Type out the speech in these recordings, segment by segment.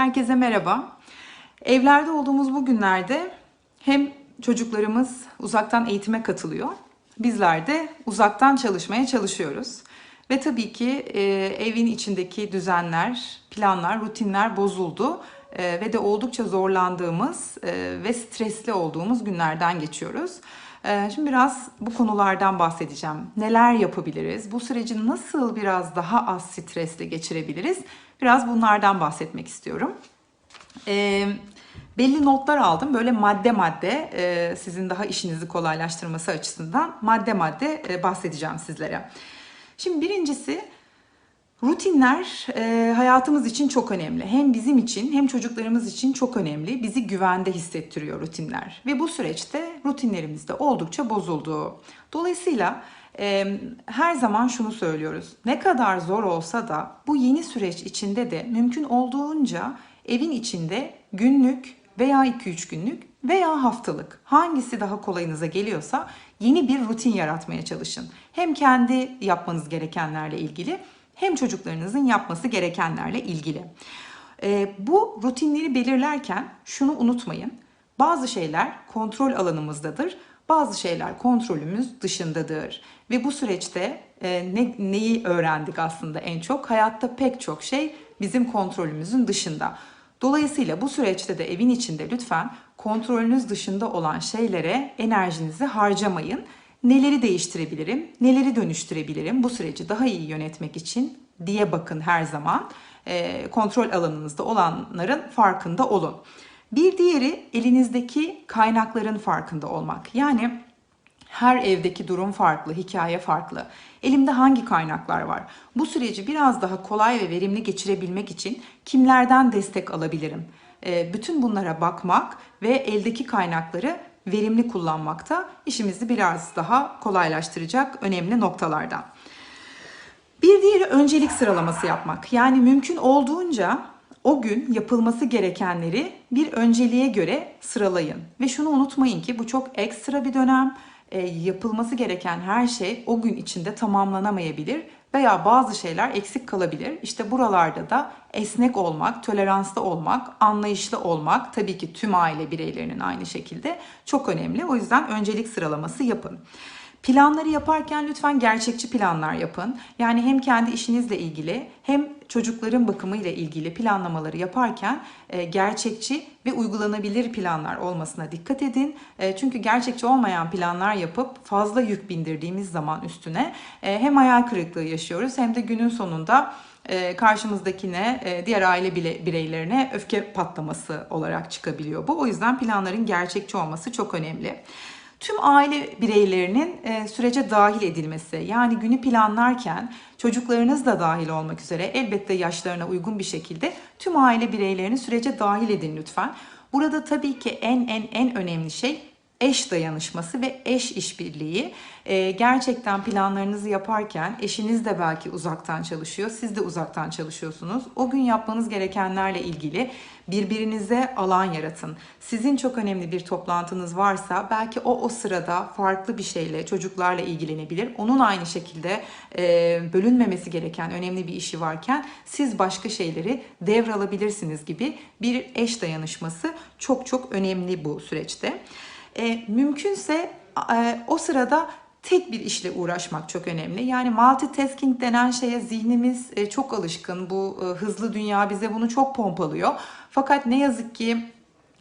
Herkese merhaba. Evlerde olduğumuz bu günlerde hem çocuklarımız uzaktan eğitime katılıyor, bizler de uzaktan çalışmaya çalışıyoruz. Ve tabii ki e, evin içindeki düzenler, planlar, rutinler bozuldu E, ve de oldukça zorlandığımız e, ve stresli olduğumuz günlerden geçiyoruz. E, Şimdi biraz bu konulardan bahsedeceğim. Neler yapabiliriz? Bu süreci nasıl biraz daha az stresli geçirebiliriz? Biraz bunlardan bahsetmek istiyorum. E, belli notlar aldım. Böyle madde madde e, sizin daha işinizi kolaylaştırması açısından madde madde e, bahsedeceğim sizlere. Şimdi birincisi rutinler e, hayatımız için çok önemli. Hem bizim için hem çocuklarımız için çok önemli. Bizi güvende hissettiriyor rutinler. Ve bu süreçte rutinlerimizde oldukça bozuldu. Dolayısıyla e, her zaman şunu söylüyoruz. Ne kadar zor olsa da bu yeni süreç içinde de mümkün olduğunca evin içinde günlük veya 2-3 günlük veya haftalık hangisi daha kolayınıza geliyorsa yeni bir rutin yaratmaya çalışın. Hem kendi yapmanız gerekenlerle ilgili hem çocuklarınızın yapması gerekenlerle ilgili. Ee, bu rutinleri belirlerken şunu unutmayın. Bazı şeyler kontrol alanımızdadır. Bazı şeyler kontrolümüz dışındadır. Ve bu süreçte e, ne, neyi öğrendik aslında en çok? Hayatta pek çok şey bizim kontrolümüzün dışında. Dolayısıyla bu süreçte de evin içinde lütfen kontrolünüz dışında olan şeylere enerjinizi harcamayın. Neleri değiştirebilirim, neleri dönüştürebilirim bu süreci daha iyi yönetmek için diye bakın her zaman. E, kontrol alanınızda olanların farkında olun. Bir diğeri elinizdeki kaynakların farkında olmak. Yani her evdeki durum farklı, hikaye farklı. Elimde hangi kaynaklar var? Bu süreci biraz daha kolay ve verimli geçirebilmek için kimlerden destek alabilirim? E, bütün bunlara bakmak ve eldeki kaynakları verimli kullanmak da işimizi biraz daha kolaylaştıracak önemli noktalardan. Bir diğeri öncelik sıralaması yapmak. Yani mümkün olduğunca o gün yapılması gerekenleri bir önceliğe göre sıralayın. Ve şunu unutmayın ki bu çok ekstra bir dönem. E, yapılması gereken her şey o gün içinde tamamlanamayabilir veya bazı şeyler eksik kalabilir. İşte buralarda da esnek olmak, toleranslı olmak, anlayışlı olmak tabii ki tüm aile bireylerinin aynı şekilde çok önemli. O yüzden öncelik sıralaması yapın. Planları yaparken lütfen gerçekçi planlar yapın. Yani hem kendi işinizle ilgili hem çocukların bakımı ile ilgili planlamaları yaparken e, gerçekçi ve uygulanabilir planlar olmasına dikkat edin. E, çünkü gerçekçi olmayan planlar yapıp fazla yük bindirdiğimiz zaman üstüne e, hem hayal kırıklığı yaşıyoruz hem de günün sonunda karşımızdakine, diğer aile bireylerine öfke patlaması olarak çıkabiliyor bu. O yüzden planların gerçekçi olması çok önemli. Tüm aile bireylerinin e, sürece dahil edilmesi, yani günü planlarken çocuklarınız da dahil olmak üzere elbette yaşlarına uygun bir şekilde tüm aile bireylerini sürece dahil edin lütfen. Burada tabii ki en en en önemli şey eş dayanışması ve eş işbirliği. Ee, gerçekten planlarınızı yaparken eşiniz de belki uzaktan çalışıyor, siz de uzaktan çalışıyorsunuz. O gün yapmanız gerekenlerle ilgili birbirinize alan yaratın. Sizin çok önemli bir toplantınız varsa belki o o sırada farklı bir şeyle çocuklarla ilgilenebilir. Onun aynı şekilde e, bölünmemesi gereken önemli bir işi varken siz başka şeyleri devralabilirsiniz gibi bir eş dayanışması çok çok önemli bu süreçte. E, mümkünse e, o sırada tek bir işle uğraşmak çok önemli. Yani multitasking denen şeye zihnimiz e, çok alışkın. Bu e, hızlı dünya bize bunu çok pompalıyor. Fakat ne yazık ki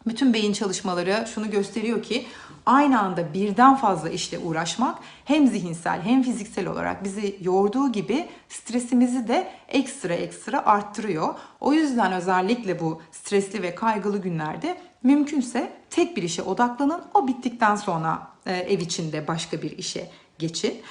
bütün beyin çalışmaları şunu gösteriyor ki aynı anda birden fazla işle uğraşmak hem zihinsel hem fiziksel olarak bizi yorduğu gibi stresimizi de ekstra ekstra arttırıyor. O yüzden özellikle bu stresli ve kaygılı günlerde mümkünse tek bir işe odaklanın. O bittikten sonra e, ev içinde başka bir işe geçin.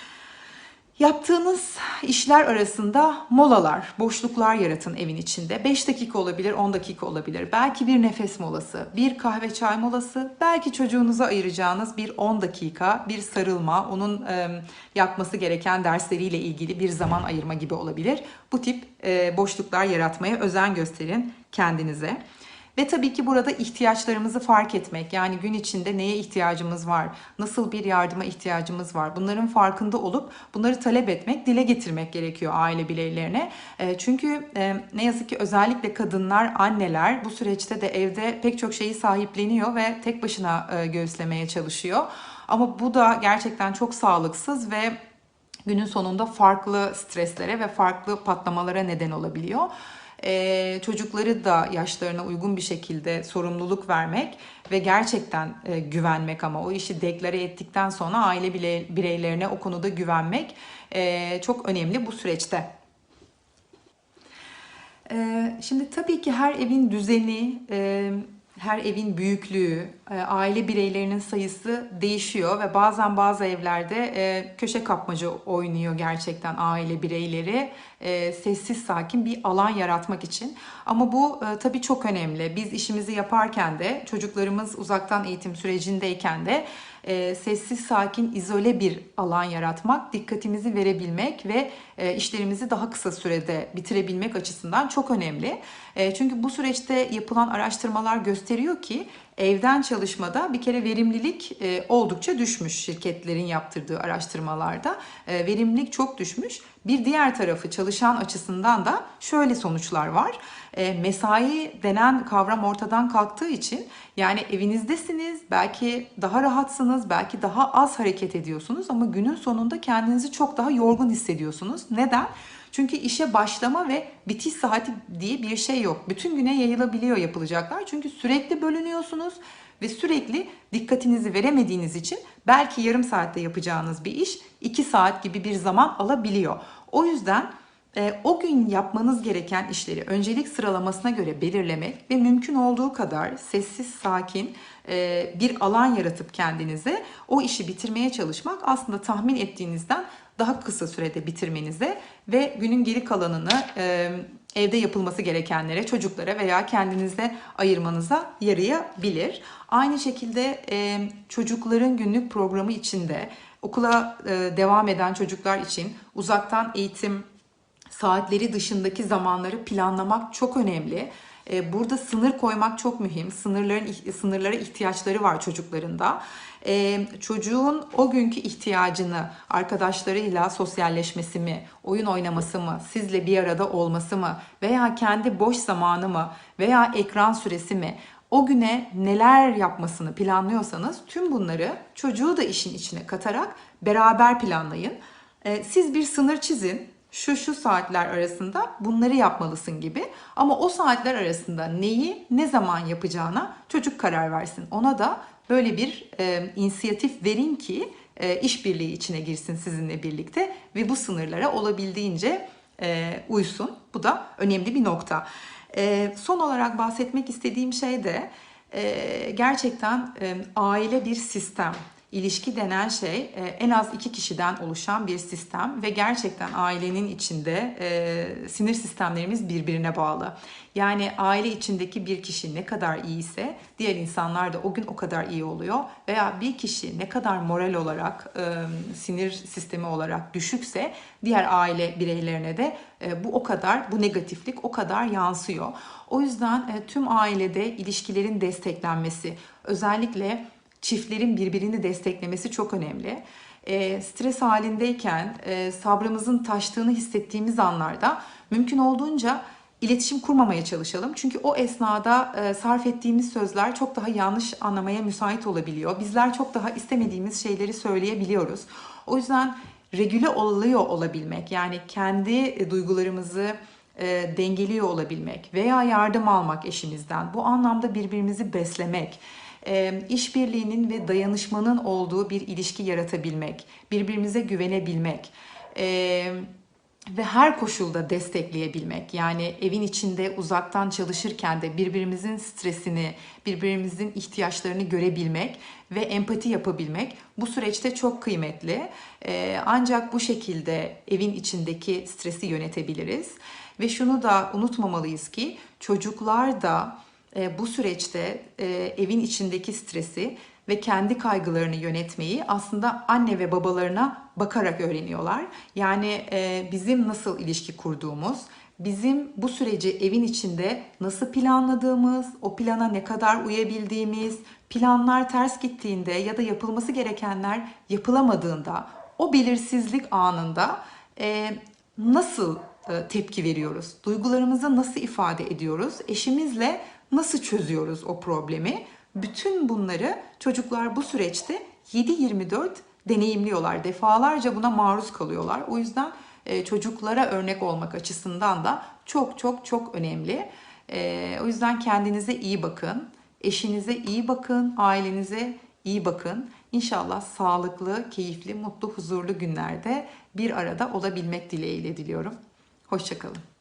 Yaptığınız işler arasında molalar, boşluklar yaratın evin içinde. 5 dakika olabilir, 10 dakika olabilir. Belki bir nefes molası, bir kahve çay molası, belki çocuğunuza ayıracağınız bir 10 dakika, bir sarılma, onun e, yapması gereken dersleriyle ilgili bir zaman ayırma gibi olabilir. Bu tip e, boşluklar yaratmaya özen gösterin kendinize. Ve tabii ki burada ihtiyaçlarımızı fark etmek. Yani gün içinde neye ihtiyacımız var? Nasıl bir yardıma ihtiyacımız var? Bunların farkında olup bunları talep etmek, dile getirmek gerekiyor aile bireylerine. E, Çünkü e, ne yazık ki özellikle kadınlar, anneler bu süreçte de evde pek çok şeyi sahipleniyor ve tek başına e, göğüslemeye çalışıyor. Ama bu da gerçekten çok sağlıksız ve günün sonunda farklı streslere ve farklı patlamalara neden olabiliyor. Ee, çocukları da yaşlarına uygun bir şekilde sorumluluk vermek ve gerçekten e, güvenmek ama o işi deklare ettikten sonra aile bireylerine o konuda güvenmek e, çok önemli bu süreçte. Ee, Şimdi tabii ki her evin düzeni, e, her evin büyüklüğü, e, aile bireylerinin sayısı değişiyor ve bazen bazı evlerde e, köşe kapmaca oynuyor gerçekten aile bireyleri e, sessiz sakin bir alan yaratmak için. Ama bu tabii çok önemli. Biz işimizi yaparken de çocuklarımız uzaktan eğitim sürecindeyken de e, sessiz sakin izole bir alan yaratmak, dikkatimizi verebilmek ve e, işlerimizi daha kısa sürede bitirebilmek açısından çok önemli. E, çünkü bu süreçte yapılan araştırmalar gösteriyor ki evden çalışmada bir kere verimlilik e, oldukça düşmüş şirketlerin yaptırdığı araştırmalarda. E, verimlilik çok düşmüş. Bir diğer tarafı çalışan açısından da şöyle sonuçlar var. E, mesai denen kavram ortadan kalktığı için yani evinizdesiniz, belki daha rahatsınız, belki daha az hareket ediyorsunuz ama günün sonunda kendinizi çok daha yorgun hissediyorsunuz. Neden? Çünkü işe başlama ve bitiş saati diye bir şey yok. Bütün güne yayılabiliyor yapılacaklar. Çünkü sürekli bölünüyorsunuz ve sürekli dikkatinizi veremediğiniz için belki yarım saatte yapacağınız bir iş 2 saat gibi bir zaman alabiliyor. O yüzden e, o gün yapmanız gereken işleri öncelik sıralamasına göre belirlemek ve mümkün olduğu kadar sessiz, sakin e, bir alan yaratıp kendinize o işi bitirmeye çalışmak aslında tahmin ettiğinizden daha kısa sürede bitirmenize ve günün geri kalanını e, evde yapılması gerekenlere, çocuklara veya kendinize ayırmanıza yarayabilir. Aynı şekilde çocukların günlük programı içinde okula devam eden çocuklar için uzaktan eğitim saatleri dışındaki zamanları planlamak çok önemli. Ee, Burada sınır koymak çok mühim. Sınırların sınırlara ihtiyaçları var çocukların da. Ee, Çocuğun o günkü ihtiyacını arkadaşlarıyla sosyalleşmesi mi, oyun oynaması mı, sizle bir arada olması mı veya kendi boş zamanı mı veya ekran süresi mi o güne neler yapmasını planlıyorsanız tüm bunları çocuğu da işin içine katarak beraber planlayın. Ee, Siz bir sınır çizin şu şu saatler arasında bunları yapmalısın gibi. Ama o saatler arasında neyi ne zaman yapacağına çocuk karar versin. Ona da böyle bir e, inisiyatif verin ki e, işbirliği içine girsin sizinle birlikte ve bu sınırlara olabildiğince e, uysun. Bu da önemli bir nokta. E, son olarak bahsetmek istediğim şey de e, gerçekten e, aile bir sistem. İlişki denen şey e, en az iki kişiden oluşan bir sistem ve gerçekten ailenin içinde e, sinir sistemlerimiz birbirine bağlı. Yani aile içindeki bir kişi ne kadar iyiyse diğer insanlar da o gün o kadar iyi oluyor veya bir kişi ne kadar moral olarak e, sinir sistemi olarak düşükse diğer aile bireylerine de bu o kadar bu negatiflik o kadar yansıyor. O yüzden tüm ailede ilişkilerin desteklenmesi özellikle çiftlerin birbirini desteklemesi çok önemli. E, stres halindeyken e, sabrımızın taştığını hissettiğimiz anlarda mümkün olduğunca iletişim kurmamaya çalışalım. Çünkü o esnada e, sarf ettiğimiz sözler çok daha yanlış anlamaya müsait olabiliyor. Bizler çok daha istemediğimiz şeyleri söyleyebiliyoruz. O yüzden regüle oluyor olabilmek yani kendi e, duygularımızı e, dengeliyor olabilmek veya yardım almak eşimizden bu anlamda birbirimizi beslemek işbirliğinin ve dayanışmanın olduğu bir ilişki yaratabilmek, birbirimize güvenebilmek ve her koşulda destekleyebilmek. Yani evin içinde uzaktan çalışırken de birbirimizin stresini, birbirimizin ihtiyaçlarını görebilmek ve empati yapabilmek bu süreçte çok kıymetli. Ancak bu şekilde evin içindeki stresi yönetebiliriz. Ve şunu da unutmamalıyız ki çocuklar da e, bu süreçte e, evin içindeki stresi ve kendi kaygılarını yönetmeyi aslında anne ve babalarına bakarak öğreniyorlar. Yani e, bizim nasıl ilişki kurduğumuz, bizim bu süreci evin içinde nasıl planladığımız, o plana ne kadar uyabildiğimiz, planlar ters gittiğinde ya da yapılması gerekenler yapılamadığında, o belirsizlik anında e, nasıl e, tepki veriyoruz? Duygularımızı nasıl ifade ediyoruz? Eşimizle nasıl çözüyoruz o problemi? Bütün bunları çocuklar bu süreçte 7-24 deneyimliyorlar. Defalarca buna maruz kalıyorlar. O yüzden e, çocuklara örnek olmak açısından da çok çok çok önemli. E, o yüzden kendinize iyi bakın. Eşinize iyi bakın, ailenize iyi bakın. İnşallah sağlıklı, keyifli, mutlu, huzurlu günlerde bir arada olabilmek dileğiyle diliyorum. Hoşçakalın.